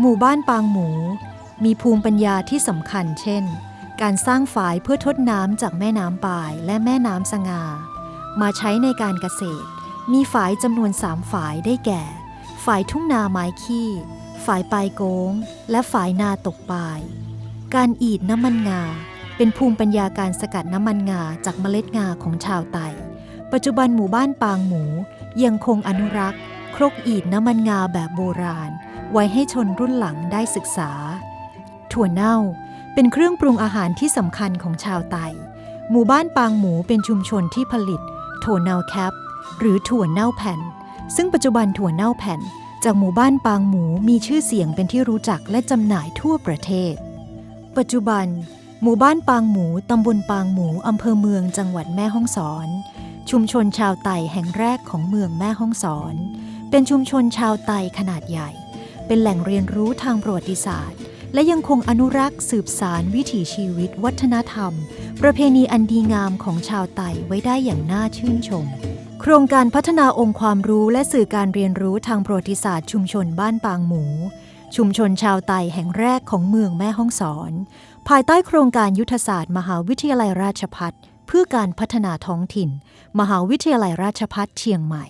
หมู่บ้านปางหมู มีภูมิปัญญาที่สำคัญเช่น การสร้างฝายเพื่อทดน้ำจากแม่น้ำปายและแม่น้ำสงา มาใช้ในการเกษตร มีฝายจำนวนสามฝายได้แก่ ฝายทุ่งนาไม้ขี้ฝายปลายโกง และฝายนาตกปลาย การอีดน้ำมันงา เป็นภูมิปัญญาการสกัดน้ำมันงาจากเมล็ดงาของชาวไต่ปัจจุบันหมู่บ้านปางหมูยังคงอนุรักษ์ ครกอีดน้ำมันงาแบบโบราณ ไว้ให้ชนรุ่นหลังได้ศึกษา ถั่วเน่าเป็นเครื่องปรุงอาหารที่สำคัญของชาวไต หมู่บ้านปางหมูเป็นชุมชนที่ผลิตถั่วเน่าแคป หรือถั่วเน่าแผ่น ซึ่งปัจจุบันถั่วเน่าแผ่น จากหมู่บ้านปางหมูมีชื่อเสียงเป็นที่รู้จักและจำหน่ายทั่วประเทศ ปัจจุบัน หมู่บ้านปางหมูตำบลปางหมูอำเภอเมืองจังหวัดแม่ฮ่องสอน ชุมชนชาวไตแห่งแรกของเมืองแม่ฮ่องสอน เป็นชุมชนชาวไตขนาดใหญ่ เป็นแหล่งเรียนรู้ทางประวัติศาสตร์ และยังคงอนุรักษ์สืบสารวิถีชีวิต วัฒนธรรม ประเพณีอันดีงามของชาวไต่ไว้ได้อย่างน่าชื่นชม โครงการพัฒนาองค์ความรู้และสื่อการเรียนรู้ทางประวัติศาสตร์ ชุมชนบ้านปางหมู ชุมชนชาวไต่แห่งแรกของเมืองแม่ฮ่องสอน ภายใต้โครงการยุทธศาสตร์ มหาวิทยาลัยราชพัฒเพื่อการพัฒนาท้องถิ่น มหาวิทยาลัยราชพัฒเชียงใหม่